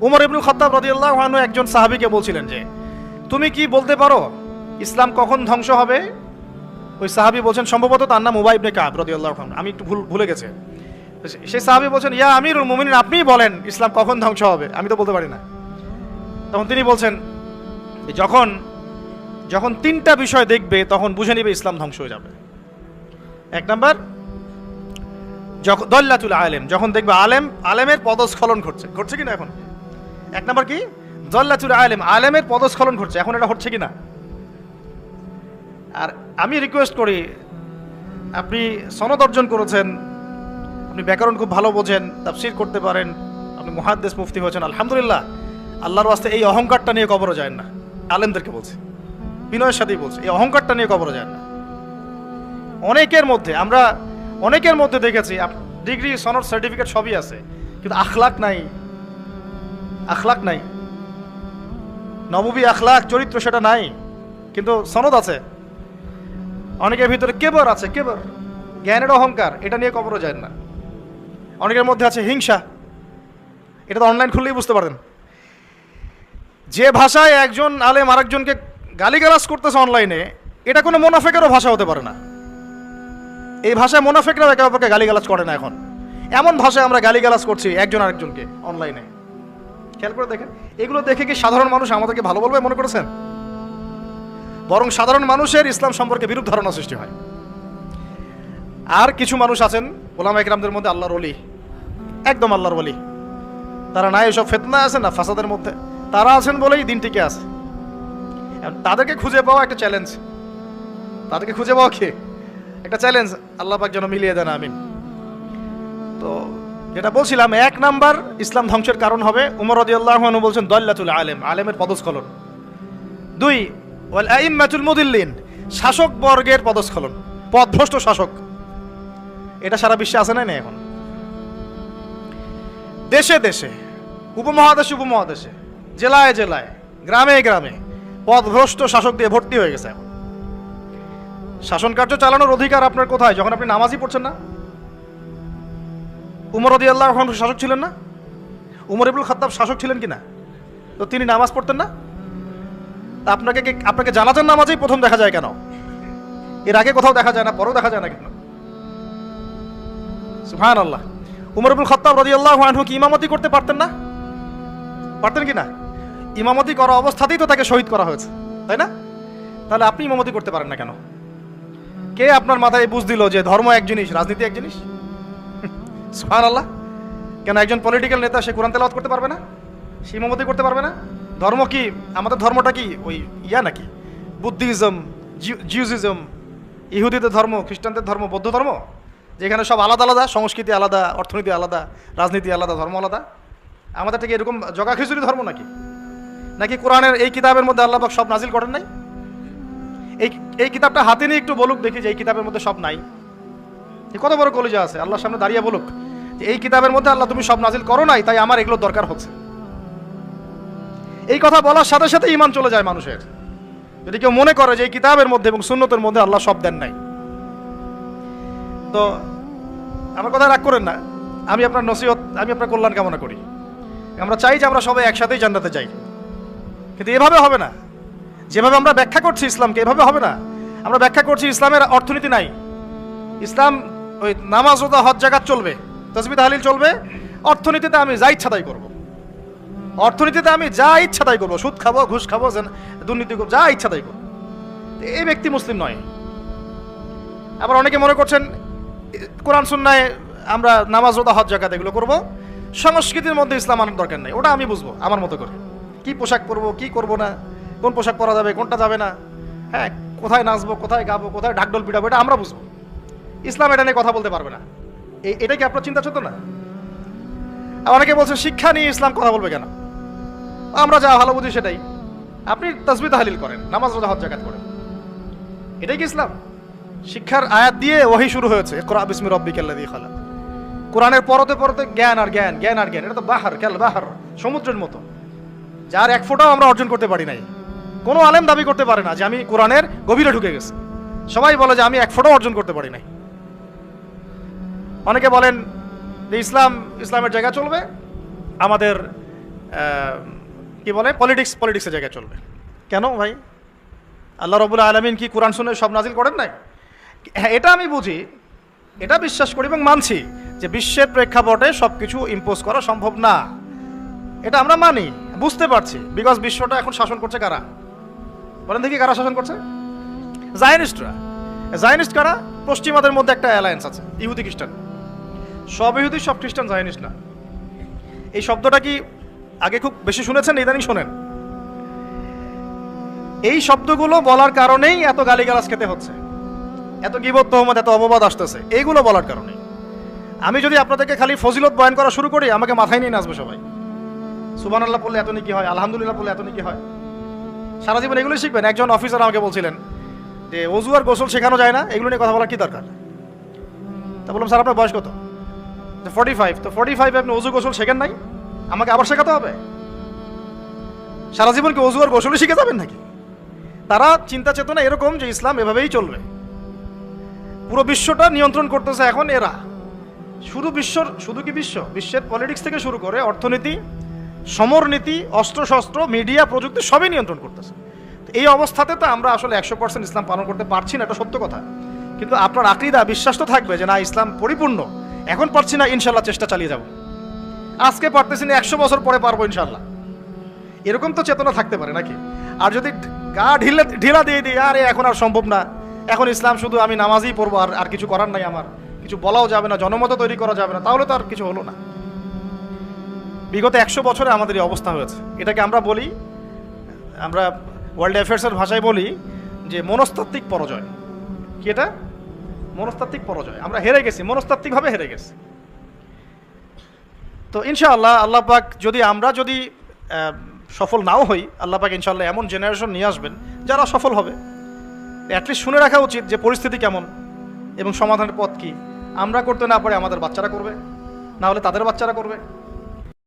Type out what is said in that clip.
উমর ইবনুল খত্তাব রাদিয়াল্লাহু আনহু একজন সাহাবীকে বলছিলেন যে, তুমি কি বলতে পারো ইসলাম কখন ধ্বংস হবে? ওই সাহাবী বলছেন, সম্ভবত তার নাম উবাই ইবনে কাব রাদিয়াল্লাহু আনহু। আমি একটু ভুল ভুলে গেছে। সেই সাহাবী বলছেন, ইয়া আমিরুল মুমিনিন, আপনিই বলেন ইসলাম কখন ধ্বংস হবে? আমি তো বলতে পারি না। তখন তিনি বলছেন যখন যখন তিনটা বিষয় দেখবে, তখন বুঝে নিবে ইসলাম ধ্বংস হয়ে যাবে। এক নাম্বার যখন দল্লাতুল আলেম, যখন দেখবে আলেম আলেমের পদস্খলন ঘটছে। ঘটছে কিনা এখন? এক নাম্বার কি? দল্লাতুল আলেম, আলেমের পদস্খলন ঘটছে, এখন এটা হচ্ছে কিনা? আর আমি রিকোয়েস্ট করি, আপনি সনদ অর্জন করেছেন, আপনি ব্যাকরণ খুব ভালো বোঝেন, তাফসির করতে পারেন, আপনি মুহাদ্দেস মুফতি হয়েছেন, আলহামদুলিল্লাহ। আল্লাহর ওয়াস্তে এই অহংকারটা নিয়ে কবরও যায় না, আলেমদেরকে বলছে। বিনয়ের সাথেই বলছে, এই অহংকারটা নিয়ে কবরও যায় না। অনেকের মধ্যে, আমরা অনেকের মধ্যে দেখেছি ডিগ্রি সনদ সার্টিফিকেট সবই আছে, কিন্তু আখলাক নাই। আখলাক নাই। নববী আখলাক, চরিত্র সেটা নাই, কিন্তু সনদ আছে। অনেকের ভিতরে কেবর আছে, কেবর। জ্ঞানের অহংকার, এটা নিয়ে কবরও যায় না। অনেকের মধ্যে আছে হিংসা। এটা তো অনলাইন খুললেই বুঝতে পারেন যে ভাষায় একজন আলেম আরেকজনকে গালিগালাজ করতেছে অনলাইনে এটা কোনো মোনাফেকেরও ভাষা হতে পারে না। এই ভাষায় মোনাফেকরাও একে অপরকে গালিগালাজ করে না এখন। এমন ভাষায় আমরা গালিগালাজ করছি একজন আরেকজনকে অনলাইনে খেয়াল করে দেখেন, এগুলো দেখে কি সাধারণ মানুষ আমাদেরকে ভালো বলবে মনে করেছেন? বরং সাধারণ মানুষের ইসলাম সম্পর্কে বিরূপ ধারণা সৃষ্টি হয়। আর কিছু মানুষ আছেন ওলামা একরামদের মধ্যে আল্লাহর অলি একদম আল্লাহর অলি তারা না এসব ফেতনা আছে, না ফাসাদের মধ্যে। তারা আছেন বলেই দিনটিকে আছে। তাদেরকে খুঁজে পাওয়া একটা চ্যালেঞ্জ তাদেরকে খুঁজে পাওয়া কি? একটা চ্যালেঞ্জ আল্লাহ পাক যেন মিলিয়ে দেন, আমিন। তো যেটা বলছিলাম, এক নাম্বার ইসলাম ধ্বংসের কারণ হবে উমর রদিয়াল্লাহু আনহু বলছেন, দল্লাতুল আলেম, আলেমের পদস্খলন। দুই, ওয়াল আইম্মাতুল মুদিল্লিন, শাসক বর্গের পদস্খলন পদভ্রষ্ট শাসক। এটা সারা বিশ্বে আছে না এখন? দেশে দেশে, উপমহাদেশে উপমহাদেশে, জেলায় জেলায়, গ্রামে গ্রামে পদভ্রষ্ট শাসক দিয়ে ভর্তি হয়ে গেছে এখন। শাসন কার্য চালানোর অধিকার আপনার কোথায়? যখন আপনি নামাজই পড়ছেন না উমর রদি আল্লাহ শাসক ছিলেন না? উমর ইবুল খাত্তাব শাসক ছিলেন কি না তো তিনি নামাজ পড়তেন না? আপনাকে আপনাকে জানাজান নামাজেই প্রথম দেখা যায় কেন? এর আগে কোথাও দেখা যায় না, পরেও দেখা যায় না কেন? সুহান আল্লাহ উমর ইবুল খত্তাব রদি আল্লাহ আনহু কি ইমামতি করতে পারতেন না? পারতেন কি না ইমামতি করা অবস্থাতেই তো তাকে শহীদ করা হয়েছে, তাই না? তাহলে আপনি ইমামতি করতে পারেন না কেন? কে আপনার মাথায় বুঝ দিল যে ধর্ম এক জিনিস, রাজনীতি এক জিনিস? সুহান আল্লাহ কেন একজন পলিটিক্যাল নেতা সে কোরআন তেলাওয়াত করতে পারবে না? সে ইমামতি করতে পারবে না? ধর্ম কি? আমাদের ধর্মটা কি? ওই ইয়া নাকি? বুদ্ধিজম জিউজিজম, ইহুদিদের ধর্ম, খ্রিস্টানদের ধর্ম, বৌদ্ধ ধর্ম? যেখানে সব আলাদা আলাদা, সংস্কৃতি আলাদা, অর্থনীতি আলাদা, রাজনীতি আলাদা, ধর্ম আলাদা। আমাদের থেকে এরকম জগা খিচুড়ি ধর্ম নাকি? নাকি কোরআনের এই কিতাবের মধ্যে আল্লাহ সব নাজিল করেন নাই? এই এই কিতাবটা হাতে নিয়ে একটু বলুক দেখি যে এই কিতাবের মধ্যে সব নাই। কত বড় কলেজা আছে? আল্লাহর সামনে দাঁড়িয়ে বলুক যে এই কিতাবের মধ্যে আল্লাহ তুমি সব নাজিল করো নাই, তাই আমার এগুলো দরকার হচ্ছে। এই কথা বলার সাথে সাথে ইমান চলে যায় মানুষের। যদি কেউ মনে করে যে এই কিতাবের মধ্যে এবং সুন্নতের মধ্যে আল্লাহ সব দেন নাই। তো আমার কথা রাগ করেন না। আমি আপনার নসিহত, আমি আপনার কল্যাণ কামনা করি। আমরা চাই যে আমরা সবাই একসাথেই জান্নাতে চাই কিন্তু এভাবে হবে না। যেভাবে আমরা ব্যাখ্যা করছি ইসলামকে, এভাবে হবে না। আমরা ব্যাখ্যা করছি ইসলামের অর্থনীতি নাই। ইসলাম ওই নামাজ রোজা, হজ জাগাত চলবে তসবি তাহলিল চলবে। অর্থনীতিতে আমি যা ইচ্ছা তাই করব। অর্থনীতিতে আমি যা ইচ্ছা তাই করব। সুদ খাব, ঘুষ খাব দুর্নীতি করব, যা ইচ্ছা তাই করব। এই ব্যক্তি মুসলিম নয়। আবার অনেকে মনে করছেন, কোরআন সুন্নায় আমরা নামাজ রোজা, হজ, জাকাত এগুলো করব। সংস্কৃতির মধ্যে ইসলাম আনার দরকার নেই। ওটা আমি বুঝব, আমার মতো করে। কি পোশাক পরবো, কি করব না, কোন পোশাক পরা যাবে, কোনটা যাবে না। হ্যাঁ কোথায় নাচবো, কোথায় গাবো, কোথায় ঢাকডোল পিটাবো, এটা আমরা বুঝব। ইসলাম এটা নিয়ে কথা বলতে পারবে না। এটা কি আপনার চিন্তা না? অনেকে বলছেন শিক্ষা নিয়ে ইসলাম কথা বলবে কেন? আমরা যা ভালো বুঝি সেটাই। আপনি তসবি তাহলিল করেন, নামাজ, রোজা হজ জাকাত করেন। এটাই কি ইসলাম? শিক্ষার আয়াত দিয়ে ওহি শুরু হয়েছে খালাক। কোরআনের পরতে পরতে জ্ঞান আর জ্ঞান জ্ঞান আর জ্ঞান, এটা তো বাহার খেল বাহার, সমুদ্রের মতো। যার এক ফোঁটাও আমরা অর্জন করতে পারি নাই। কোনো আলেম দাবি করতে পারে না যে আমি কোরআনের গভীরে ঢুকে গেছি। সবাই বলে যে আমি এক ফোঁটাও অর্জন করতে পারি নাই। অনেকে বলেন যে ইসলাম, ইসলামের জায়গা চলবে, আমাদের কি বলে পলিটিক্স পলিটিক্সের জায়গায় চলবে। কেন ভাই? আল্লাহ রবুল্লা আলমিন কি কোরআন শুনে সব নাজিল করেন নাই? হ্যাঁ এটা আমি বুঝি, এটা বিশ্বাস করি এবং মানছি যে বিশ্বের প্রেক্ষাপটে সব কিছু ইম্পোজ করা সম্ভব না। এটা আমরা মানি, বুঝতে পারছি বিকজ বিশ্বটা এখন শাসন করছে কারা? বলেন দেখি কারা শাসন করছে। জায়নিস্টরা জায়নিস্ট কারা? পশ্চিমাদের মধ্যে একটা অ্যালায়েন্স আছে, ইহুদি খ্রিস্টান। সব ইহুদি সব খ্রিস্টান জায়নিস্ট না, এই শব্দটা কি আগে খুব বেশি শুনেছেন, ইদানিং শোনেন? এই শব্দগুলো বলার কারণেই এত গালিগালাজ খেতে হচ্ছে। এত গিবত তহমত, এত অপবাদ আসতেছে, এইগুলো বলার কারণে। আমি যদি আপনাদেরকে খালি ফজিলত বয়ান করা শুরু করি, আমাকে মাথায় নিয়ে নাচবে সবাই। সুবান আল্লাহ পড়লে এত কি হয়, আলহামদুলিল্লাহ পড়লে এত কি হয়। সারা জীবন এগুলোই শিখবেন। একজন অফিসার আমাকে বলছিলেন যে অজু আর গোসল শেখানো যায় না, এগুলো নিয়ে কথা বলার কি দরকার? তা বললাম, স্যার, আপনার বয়স কত? ফর্টি ফাইভ তো ফর্টি ফাইভ আপনি অজু গোসল শেখেন নাই? আমাকে আবার শেখাতে হবে? সারা জীবন কি অজু আর গোসলই শিখে যাবেন নাকি? তারা চিন্তা চেতনা এরকম যে ইসলাম এভাবেই চলবে। পুরো বিশ্বটা নিয়ন্ত্রণ করতেছে এখন এরা। শুধু বিশ্বর, শুধু কি বিশ্ব? বিশ্বের পলিটিক্স থেকে শুরু করে অর্থনীতি, সমরনীতি, অস্ত্রশস্ত্র মিডিয়া প্রযুক্তি সবই নিয়ন্ত্রণ করতেছে। এই অবস্থাতে তো আমরা আসলে একশো পার্সেন্ট ইসলাম পালন করতে পারছি না, এটা সত্য কথা। কিন্তু আপনার আকিদা, বিশ্বাস তো থাকবে যে না, ইসলাম পরিপূর্ণ। এখন পারছি না, ইনশাল্লাহ চেষ্টা চালিয়ে যাব। আজকে পারতেছি না, একশো বছর পরে পারব ইনশাল্লাহ। এরকম তো চেতনা থাকতে পারে নাকি? আর যদি গা ঢিলে ঢিলা দিয়ে দিই, আরে এখন আর সম্ভব না। এখন ইসলাম শুধু আমি নামাজই পড়ব আর আর কিছু করার নাই আমার। কিছু বলাও যাবে না, জনমত তৈরি করা যাবে না, তাহলে তো আর কিছু হলো না। বিগত একশো বছরে আমাদের এই অবস্থা হয়েছে। এটাকে আমরা বলি, আমরা ওয়ার্ল্ড অ্যাফেয়ার্সের ভাষায় বলি যে মনস্তাত্ত্বিক পরাজয়। কি এটা? মনস্তাত্ত্বিক পরাজয়। আমরা হেরে গেছি, মনস্তাত্ত্বিকভাবে হেরে গেছি। তো ইনশাআল্লাহ আল্লাহ পাক যদি আমরা যদি সফল নাও হই, আল্লাহ পাক ইনশাআল্লাহ এমন জেনারেশন নিয়ে আসবেন যারা সফল হবে। অ্যাটলিস্ট শুনে রাখা উচিত যে পরিস্থিতি কেমন এবং সমাধানের পথ কি। আমরা করতে না পারে আমাদের বাচ্চারা করবে, না হলে তাদের বাচ্চারা করবে।